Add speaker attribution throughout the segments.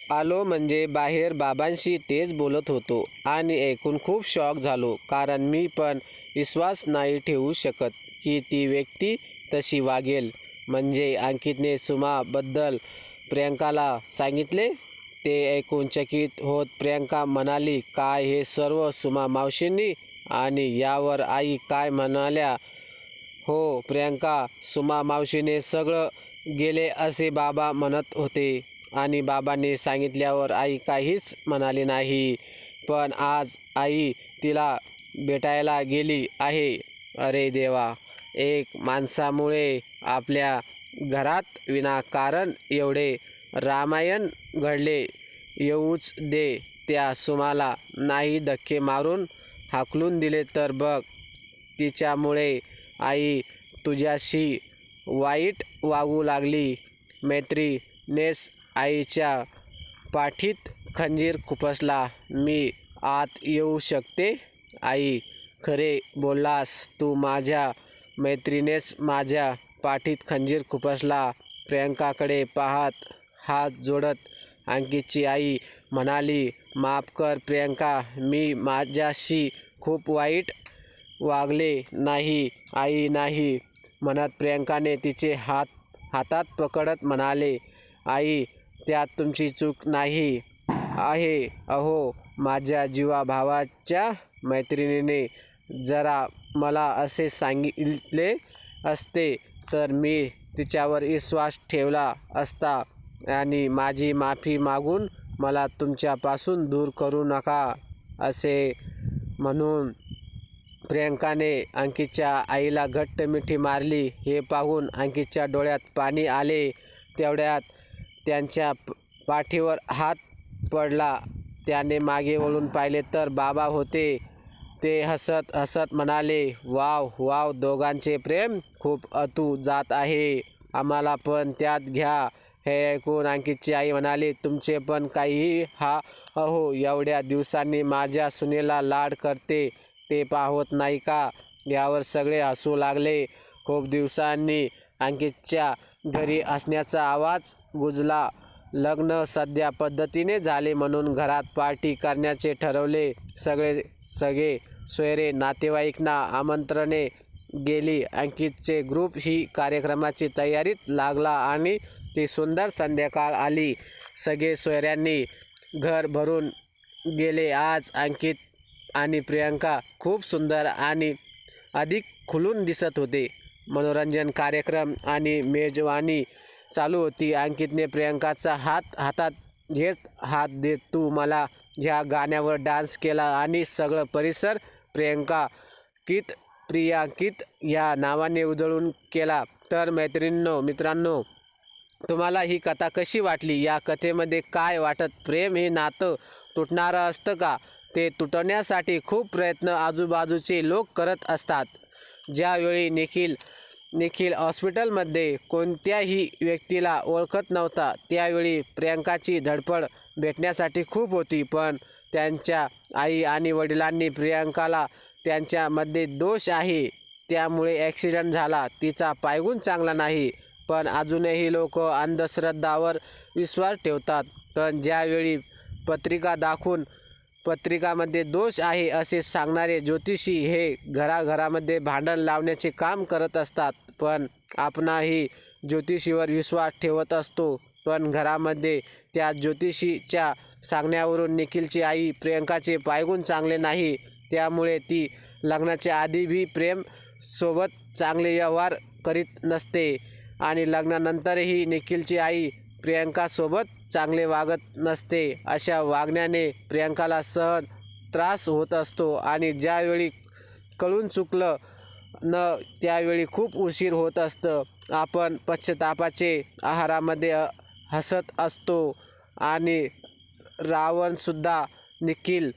Speaker 1: आलो म्हणजे बाहेर बाबांशी तेच बोलत होतो आणि ऐकून खूप शॉक झालो. कारण मी पण विश्वास नाही ठेवू शकत की ती व्यक्ती तशी वागेल. म्हणजे अंकितने सुमाबद्दल प्रियंकाला सांगितले? ते ऐकून चकित होत प्रियंका म्हणाली काय हे सर्व सुमा मावशींनी? आणि यावर आई काय म्हणाल्या? हो प्रियंका सुमा मावशीने सगळं गेले असे बाबा म्हणत होते. आणि बाबांनी सांगितल्यावर आई काहीच म्हणाली नाही. पण आज आई तिला भेटायला गेली आहे. अरे देवा एक माणसामुळे आपल्या घरात विनाकारण एवढे रामायण घडले. येऊच दे त्या सुमाला नाही धक्के मारून हाकलून दिले तर बघ तिच्यामुळे आई तुझ्याशी वाईट वागू लागली. मैत्रीनेस आईच्या पाठीत खंजीर खुपसला. मी आत येऊ शकते? आई खरे बोललास. तू माझ्या मैत्रिणीस माझ्या पाठीत खंजीर खुपसला. प्रियंकाकडे पाहत हात जोडत अंकितची आई म्हणाली माफ कर प्रियंका मी माझ्याशी खूप वाईट वागले नाही आई नाही म्हणत प्रियंकाने तिचे हात हातात पकडत म्हणाले. आई त्यात तुमची चूक नाही आहे. अहो माझ्या जीवा भावाच्या मैत्रिणीने जरा मला असे सांगितले असते तर मी तिच्यावर विश्वास ठेवला असता आणि माझी माफी मागून मला तुमच्यापासून दूर करू नका असे म्हणून प्रियंकाने अंकितच्या आईला घट्ट मिठी मारली. हे पाहून अंकितच्या डोळ्यात पाणी आले. तेवढ्यात त्यांच्या प- पाठीवर हात पडला. त्याने मागे वळून पाहिले तर बाबा होते. ते हसत हसत म्हणाले वाव वाव दोघांचे प्रेम खूप अतू जात आहे. आम्हाला पण त्यात घ्या. हे ऐकून अंकितची आई म्हणाली तुमचे पण काहीही हा अहो एवढ्या दिवसांनी माझ्या सुनेला लाड करते. ते पाहत नाही का? यावर सगळे हसू लागले. खूप दिवसांनी अंकितच्या घरी असण्याचा आवाज गुजला. लग्न सध्या पद्धतीने झाले म्हणून घरात पार्टी करण्याचे ठरवले सगळे सगळे सोयरे नातेवाईकांना आमंत्रणे गेली. अंकितचे ग्रुप ही कार्यक्रमाची तयारीत लागला आणि ती सुंदर संध्याकाळ आली. सगळे सोयऱ्यांनी घर भरून गेले. आज अंकित आणि प्रियंका खूप सुंदर आणि अधिक खुलून दिसत होते. मनोरंजन कार्यक्रम आणि मेजवानी चालू होती. अंकितने प्रियंकाचा हात हातात घेत हात देत तू मला ह्या गाण्यावर डान्स केला आणि सगळं परिसर प्रियंका कित प्रियांकित या नावाने उजळून केला. तर मैत्रिणींनो मित्रांनो तुम्हाला ही कथा कशी वाटली? या कथेमध्ये काय वाटत? प्रेम हे नातं तुटणारं असतं का? ते तुटवण्यासाठी खूप प्रयत्न आजूबाजूचे लोक करत असतात. ज्यावेळी निखिल निखिल हॉस्पिटलमध्ये कोणत्याही व्यक्तीला ओळखत नव्हता त्यावेळी प्रियांकाची धडपड भेटण्यासाठी खूप होती. पण त्यांच्या आई आणि वडिलांनी प्रियांकाला त्यांच्यामध्ये दोष आहे त्यामुळे ॲक्सिडेंट झाला. तिचा पायगुण चांगला नाही पण अजूनही लोक अंधश्रद्धावर विश्वास ठेवतात. पण ज्यावेळी पत्रिका दाखवून पत्रिकामध्ये दोष आहे असे सांगणारे ज्योतिषी हे घराघरामध्ये भांडण लावण्याचे काम करत असतात. पण आपणाही ज्योतिषीवर विश्वास ठेवत असतो. पण घरामध्ये त्या ज्योतिषीच्या सांगण्यावरून निखिलची आई प्रियंकाचे पायगुण चांगले नाही. त्यामुळे ती लग्नाच्या आधी बी प्रेम सोबत चांगले व्यवहार करीत नसते. आणि लग्नानंतरही निखिलची आई प्रियांकासोबत चांगले वागत नसते अशा वागण्याने प्रियांकाला सहन त्रास होत असतो आणि ज्यावेळी कळून चुकलं न त्यावेळी खूप उशीर होत असतं. आपण पश्चातापाचे आहारामध्ये हसत असतो आणि रावणसुद्धा निखिल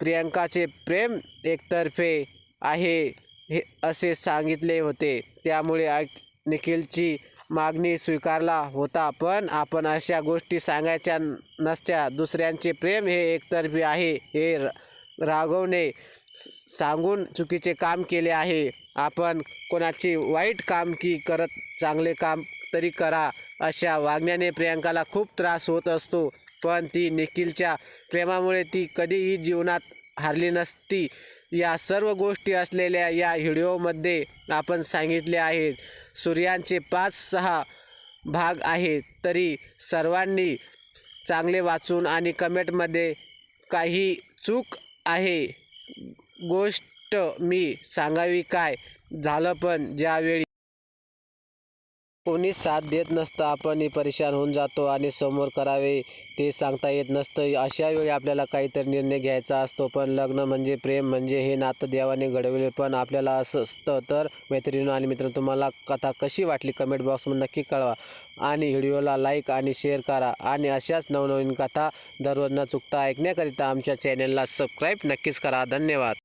Speaker 1: प्रियांकाचे प्रेम एकतर्फे आहे हे असे सांगितले होते. त्यामुळे आ- निखिलची मागणी स्वीकारला होता पण आपण अशा गोष्टी सांगायच्या नसत्या. दुसऱ्यांचे प्रेम हे एकतर्फी आहे हे राघवने सांगून चुकीचे काम केले आहे. आपण कोणाची वाईट काम की करत चांगले काम तरी करा अशा वागण्याने प्रियांकाला खूप त्रास होत असतो. पण ती निखिलच्या प्रेमामुळे ती कधीही जीवनात हारली नसती. या सर्व गोष्टी असलेल्या या व्हिडिओमध्ये आपण सांगितले आहेत. सूर्यांचे पाच सहा भाग आहेत. तरी सर्वांनी चांगले वाचून आणि कमेंटमध्ये काही चूक आहे. गोष्ट मी सांगावी काय? झालं पण ज्यावेळी कोणी साथ देत नसतं आपणही परेशान होऊन जातो आणि समोर करावे ते सांगता येत नसतं. अशा वेळी आपल्याला काहीतरी निर्णय घ्यायचा असतो पण लग्न म्हणजे प्रेम म्हणजे हे नातं देवाने घडवले पण आपल्याला असं असतं तर मैत्रिणी आणि मित्र तुम्हाला कथा कशी वाटली कमेंट बॉक्समध्ये नक्की कळवा. आणि व्हिडिओला लाईक आणि शेअर करा. आणि अशाच नवनवीन कथा दररोज न चुकता ऐकण्याकरिता आमच्या चॅनलला सबस्क्राईब नक्कीच करा. धन्यवाद.